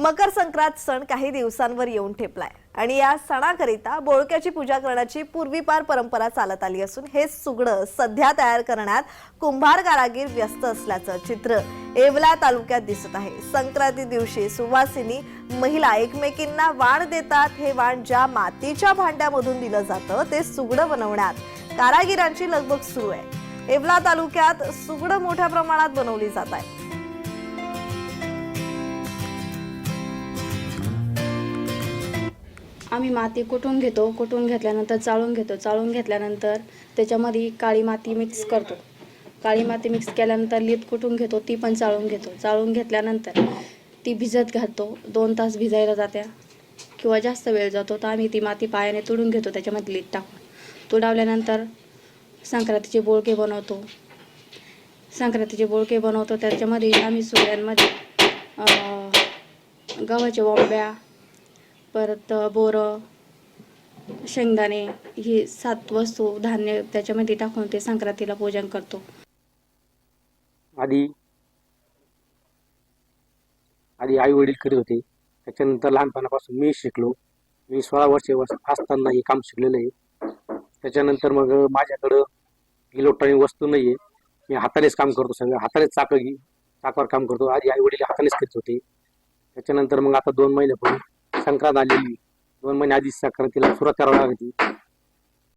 मकर संक्रांत सण काही दिवसांवर येऊन ठेपलाय. आणि या सणाकरिता बोळक्याची पूजा करण्याची पूर्वीपार परंपरा चालत आली असून हे सुगडं सध्या तयार करण्यात कुंभार कारागीर व्यस्त असल्याचं चित्र येवला तालुक्यात दिसत आहे. संक्रांती दिवशी सुवासिनी महिला एकमेकींना वाण देतात. हे वाण ज्या मातीच्या भांड्यामधून दिलं जातं ते सुगडं बनवण्यात कारागिरांची लगबग सुरू आहे. येवला तालुक्यात सुगडं मोठ्या प्रमाणात बनवली जात आहे. आम्ही माती कुटून घेतो कुटून घेतल्यानंतर चाळून घेतो. चाळून घेतल्यानंतर त्याच्यामध्ये काळी माती मिक्स करतो. काळी माती मिक्स केल्यानंतर लीप कुटून घेतो ती पण चाळून घेतो. चाळून घेतल्यानंतर ती भिजत घालतो. दोन तास भिजायला जात्या. किंवा जास्त वेळ जातो तर आम्ही ती माती पायाने तुडून घेतो त्याच्यामध्ये लीट टाकून. तुडावल्यानंतर संक्रांतीचे बोळके बनवतो. संक्रांतीचे बोळके बनवतो त्याच्यामध्ये आम्ही सुऱ्यांमध्ये गव्हाच्या बोंब्या परत बोरं शेंगदाणे ही सात वस्तू धान्य त्याच्यामध्ये टाकून ते संक्रांतीला पूजन करतो. आधी आधी आई वडील करीत होते. त्याच्यानंतर लहानपणापासून मी शिकलो. मी सोळा वर्षे वर्ष असताना हे काम शिकलेलं आहे. त्याच्यानंतर मग माझ्याकडं इलेक्ट्रॉनिक वस्तू नाही आहे मी हातानेच काम करतो सगळं. हातानेच चाक चाकावर काम करतो. आधी आई वडील हातानेच करीत होते. त्याच्यानंतर मग आता दोन महिन्यापूर्वी संक्रांत आलेली. दोन महिने आधी संक्रांतीला सुरुवात करावी लागते